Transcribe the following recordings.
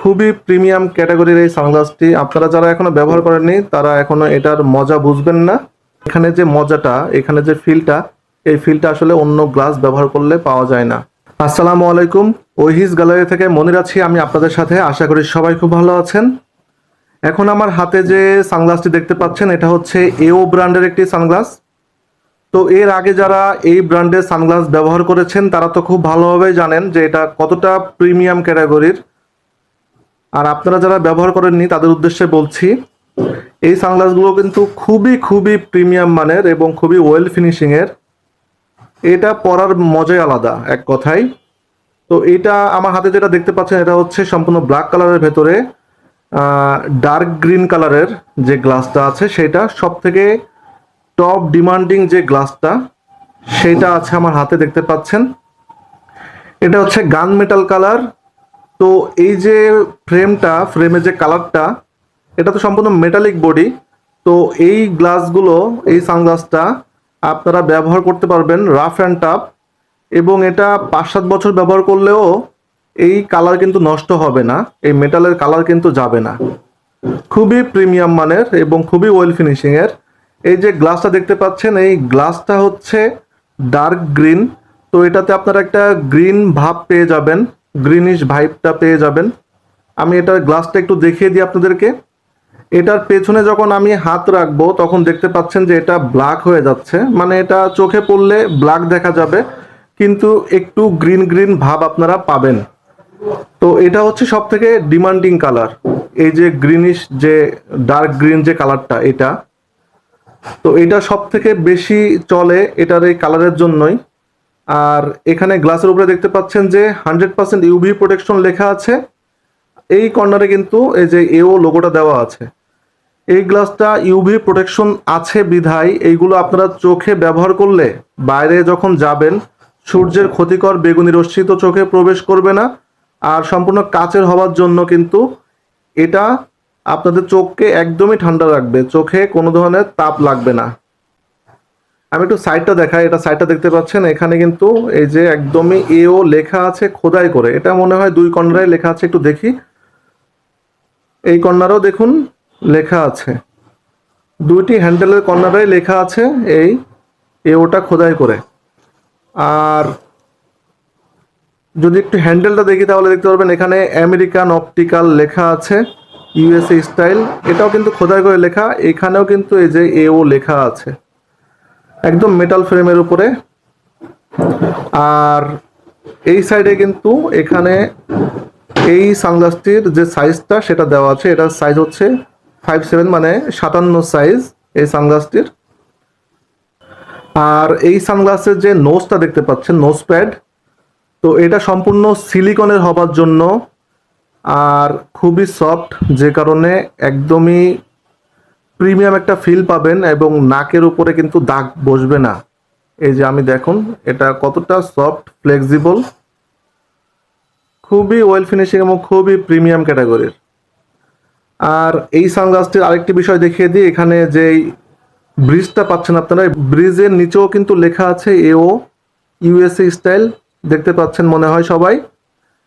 খুবই প্রিমিয়াম ক্যাটাগরির এই সানগ্লাসটি। আপনারা যারা এখনও ব্যবহার করেননি, তারা এখনও এটার মজা বুঝবেন না। এখানে যে মজাটা, এখানে যে ফিলটা, এই ফিলটা আসলে অন্য গ্লাস ব্যবহার করলে পাওয়া যায় না। আসসালামু আলাইকুম। ওহিস গ্যালারি থেকে মনির আছি, আমি আপনাদের সাথে। আশা করি সবাই খুব ভালো আছেন। এখন আমার হাতে যে সানগ্লাসটি দেখতে পাচ্ছেন, এটা হচ্ছে এও ব্র্যান্ডের একটি সানগ্লাস। তো এর আগে যারা এই ব্র্যান্ডের সানগ্লাস ব্যবহার করেছেন, তারা তো খুব ভালোভাবে জানেন যে এটা কতটা প্রিমিয়াম ক্যাটাগরির। আর আপনারা যারা ব্যবহার করেননি, তাদের উদ্দেশ্যে বলছি, এই সানগ্লাসগুলো কিন্তু খুবই খুবই প্রিমিয়াম মানের এবং খুবই ওয়েল ফিনিশিংয়ের এটা পরার মজাই আলাদা, এক কথায়। তো এটা আমার হাতে যেটা দেখতে পাচ্ছেন, এটা হচ্ছে সম্পূর্ণ ব্ল্যাক কালারের ভেতরে ডার্ক গ্রিন কালারের যে গ্লাসটা আছে, সেটা সব থেকে টপ ডিমান্ডিং যে গ্লাসটা, সেটা আছে আমার হাতে দেখতে পাচ্ছেন। এটা হচ্ছে গান মেটাল কালার তো এই যে ফ্রেমটা ফ্রেমের যে কালারটা এটা তো সম্পূর্ণ মেটালিক বডি তো এই গ্লাসগুলো এই সানগ্লাসটা আপনারা ব্যবহার করতে পারবেন রাফ অ্যান্ড টাফ এবং এটা পাঁচ সাত বছর ব্যবহার করলেও এই কালার কিন্তু নষ্ট হবে না, এই মেটালের কালার কিন্তু যাবে না। খুবই প্রিমিয়াম মানের এবং খুবই ওয়েল ফিনিশিংয়ের এই যে গ্লাসটা দেখতে পাচ্ছেন, এই গ্লাসটা হচ্ছে ডার্ক গ্রিন তো এটাতে আপনারা একটা গ্রিন ভাব পেয়ে যাবেন। গ্রিনিশ ভাইবটা পেয়ে যাবেন। আমি এটার গ্লাসটা একটু দেখিয়ে দিই আপনাদেরকে। এটার পেছনে যখন আমি হাত রাখব, তখন দেখতে পাচ্ছেন যে এটা ব্ল্যাক হয়ে যাচ্ছে। মানে এটা চোখে পড়লে ব্ল্যাক দেখা যাবে, কিন্তু একটু গ্রিন গ্রিন ভাব আপনারা পাবেন। তো এটা হচ্ছে সব থেকে ডিমান্ডিং কালার এই যে গ্রিনিশ যে ডার্ক গ্রিন যে কালারটা এটা। তো এটা সব থেকে বেশি চলে এটার এই কালারের জন্যই। আর এখানে গ্লাসের উপরে দেখতে পাচ্ছেন যে হান্ড্রেড পার্সেন্ট ইউভি প্রোটেকশন লেখা আছে। এই কর্নারে কিন্তু এই যে এও লোগোটা দেওয়া আছে। এই গ্লাসটা ইউভি প্রোটেকশন আছে বিধায় এইগুলো আপনারা চোখে ব্যবহার করলে বাইরে যখন যাবেন, সূর্যের ক্ষতিকর বেগুনি রশ্মি তো চোখে প্রবেশ করবে না। আর সম্পূর্ণ কাচের হওয়ার জন্য কিন্তু এটা আপনাদের চোখকে একদমই ঠান্ডা রাখবে। চোখে কোনো ধরনের তাপ লাগবে না। আমি একটু সাইডটা দেখাই, এটা সাইডটা দেখতে পাচ্ছেন, এখানে কিন্তু এই যে একদমই এও লেখা আছে খোদাই করে। এটা মনে হয় দুই কর্নারে লেখা আছে, একটু দেখি। এই কর্নারও দেখুন লেখা আছে। দুইটি হ্যান্ডেলের কর্নারে লেখা আছে এই এওটা খোদাই করে। আর যদি একটু হ্যান্ডেলটা দেখি তাহলে দেখতে পারবেন, এখানে আমেরিকান অপটিক্যাল লেখা আছে ইউএসএ স্টাইল এটাও কিন্তু খোদাই করে লেখা, এখানেও কিন্তু এই যে এও লেখা আছে। একদম মেটাল ফ্রেমের উপরে। আর এই সাইডে কিন্তু এখানে এই সানগ্লাসটির যে সাইজটা সেটা দেওয়া আছে। এটার সাইজ হচ্ছে ফাইভ সেভেন মানে সাতান্ন সাইজ এই সানগ্লাসটির আর এই সানগ্লাসের যে নোজটা দেখতে পাচ্ছেন নোজ প্যাড তো এটা সম্পূর্ণ সিলিকনের হবার জন্য আর খুবই সফট যে কারণে একদমই প্রিমিয়াম একটা ফিল পাবেন এবং নাকের উপরে কিন্তু দাগ বসবে না। এই যে আমি দেখুন, এটা কতটা সফট ফ্লেক্সিবল খুবই ওয়েল ফিনিশিং এবং খুবই প্রিমিয়াম ক্যাটাগরির আর এই সানগ্লাসটির আরেকটি বিষয় দেখিয়ে দিই, এখানে যেই ব্রিজটা পাচ্ছেন আপনারা ব্রিজের নিচেও কিন্তু লেখা আছে এও ইউএসএ স্টাইল দেখতে পাচ্ছেন মনে হয় সবাই,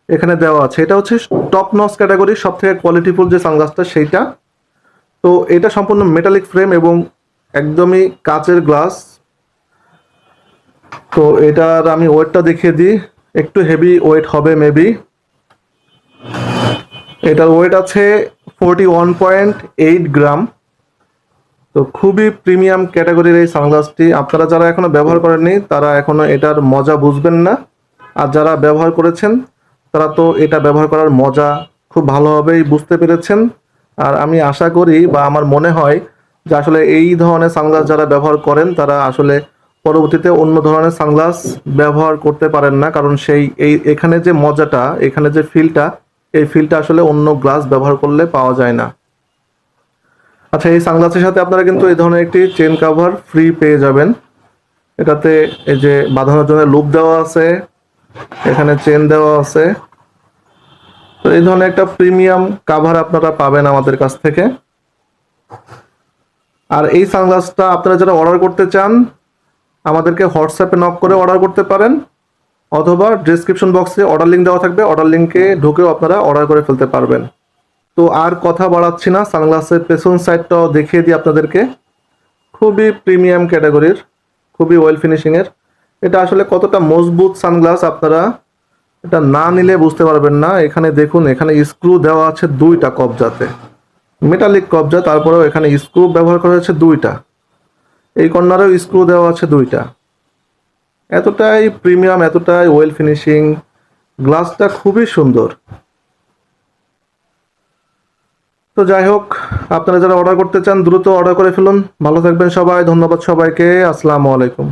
এখানে দেওয়া আছে। এটা হচ্ছে টপ নস ক্যাটাগরি সব থেকে কোয়ালিটিফুল যে সানগ্লাসটা সেইটা। তো এটা সম্পূর্ণ মেটালিক ফ্রেম এবং একদমই কাচের গ্লাস তো এটার আমি ওয়েটটা দেখিয়ে দিই, একটু হেভি ওয়েট হবে মেবি এটার ওয়েট আছে forty one point eight gram তো খুবই প্রিমিয়াম ক্যাটাগরির এই সানগ্লাসটি আপনারা যারা এখনও ব্যবহার করেননি, তারা এখনও এটার মজা বুঝবেন না। আর যারা ব্যবহার করেছেন, তারা তো এটা ব্যবহার করার মজা খুব ভালোভাবেই বুঝতে পেরেছেন। আর আমি আশা করি বা আমার মনে হয় যে আসলে এই ধরনের সানগ্লাস যারা ব্যবহার করেন, তারা আসলে পরবর্তীতে অন্য ধরনের সানগ্লাস ব্যবহার করতে পারেন না। কারণ সেই এই, এখানে যে মজাটা, এখানে যে ফিলটা, এই ফিলটা আসলে অন্য গ্লাস ব্যবহার করলে পাওয়া যায় না। আচ্ছা এই সানগ্লাসের সাথে আপনারা কিন্তু এই ধরনের একটি চেন কাভার ফ্রি পেয়ে যাবেন। এটাতে এই যে বাঁধানোর জন্য লুপ দেওয়া আছে, এখানে চেন দেওয়া আছে। তো এই ধরনের একটা প্রিমিয়াম কাভার আপনারা পাবেন আমাদের কাছ থেকে। আর এই সানগ্লাসটা আপনারা যারা অর্ডার করতে চান, আমাদেরকে হোয়াটসঅ্যাপে নক করে অর্ডার করতে পারেন, অথবা ডিসক্রিপশন বক্সে অর্ডার লিঙ্ক দেওয়া থাকবে অর্ডার লিঙ্কে ঢুকেও আপনারা অর্ডার করে ফেলতে পারবেন। তো আর কথা বাড়াচ্ছি না সানগ্লাসের পেছন সাইডটাও দেখিয়ে দিই আপনাদেরকে। খুবই প্রিমিয়াম ক্যাটাগরির খুবই ওয়েল ফিনিশিংয়ের এটা আসলে কতটা মজবুত সানগ্লাস আপনারা এটা না নিলে বুঝতে পারবেন না। এখানে দেখুন, এখানে স্ক্রু দেওয়া আছে দুইটা কবজাতে। মেটালিক কবজা, তারপরেও এখানে স্ক্রু ব্যবহার করা হয়েছে দুইটা। এই কর্নারেও স্ক্রু দেওয়া আছে দুইটা। এতটাই প্রিমিয়াম এতটাই ওয়েল ফিনিশিং গ্লাসটা খুবই সুন্দর। তো যাই হোক, আপনারা যারা অর্ডার করতে চান, দ্রুত অর্ডার করে ফেলুন। ভালো থাকবেন সবাই, ধন্যবাদ সবাইকে। আসসালামু আলাইকুম।